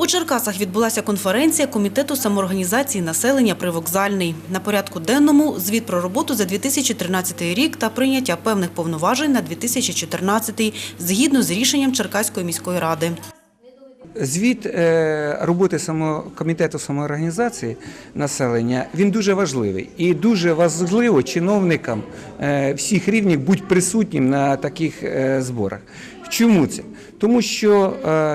У Черкасах відбулася конференція Комітету самоорганізації населення «Привокзальний». На порядку денному – звіт про роботу за 2013 рік та прийняття певних повноважень на 2014 згідно з рішенням Черкаської міської ради. Звіт е, роботи само, комітету самоорганізації населення він дуже важливий і дуже важливо чиновникам е, всіх рівнів бути присутнім на таких е, зборах. Чому це? Тому що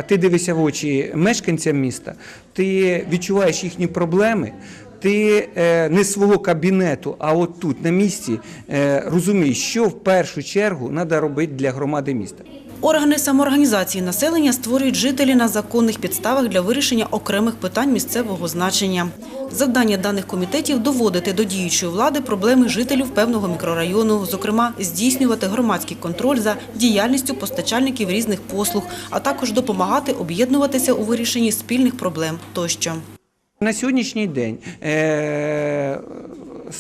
ти дивишся в очі мешканцям міста, ти відчуваєш їхні проблеми. Ти не свого кабінету, а от тут на місці розумієш, що в першу чергу треба робити для громади міста. Органи самоорганізації населення створюють жителі на законних підставах для вирішення окремих питань місцевого значення. Завдання даних комітетів – доводити до діючої влади проблеми жителів певного мікрорайону, зокрема, здійснювати громадський контроль за діяльністю постачальників різних послуг, а також допомагати об'єднуватися у вирішенні спільних проблем тощо. На сьогоднішній день е,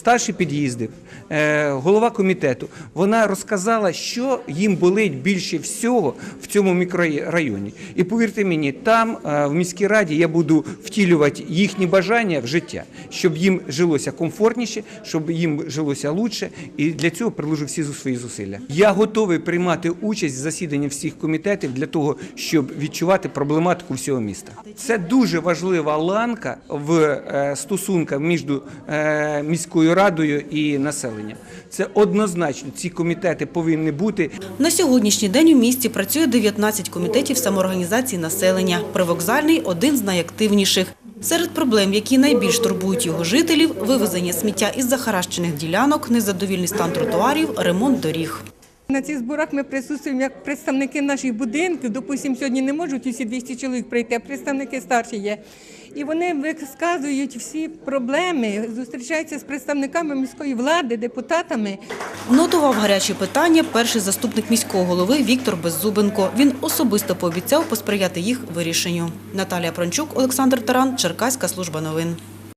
старші під'їздів, е, голова комітету, вона розказала, що їм болить більше всього в цьому мікрорайоні. І повірте мені, там е, в міській раді я буду втілювати їхні бажання в життя, щоб їм жилося комфортніше, щоб їм жилося лучше. І для цього приложу всі свої зусилля. Я готовий приймати участь в засіданні всіх комітетів для того, щоб відчувати проблематику всього міста. Це дуже важлива ланка в е, стосунках між е, радою і населенням. Це однозначно. Ці комітети повинні бути. На сьогоднішній день у місті працює 19 комітетів самоорганізації населення. Привокзальний – один з найактивніших. Серед проблем, які найбільш турбують його жителів – вивезення сміття із захаращених ділянок, незадовільний стан тротуарів, ремонт доріг. На цих зборах ми присутствуємо як представники наших будинків. Допустимо, сьогодні не можуть усі 200 чоловік прийти, а представники старші є. І вони висказують всі проблеми, зустрічаються з представниками міської влади, депутатами. Нотував гарячі питання перший заступник міського голови Віктор Беззубенко. Він особисто пообіцяв посприяти їх вирішенню. Наталія Прончук, Олександр Таран, Черкаська служба новин.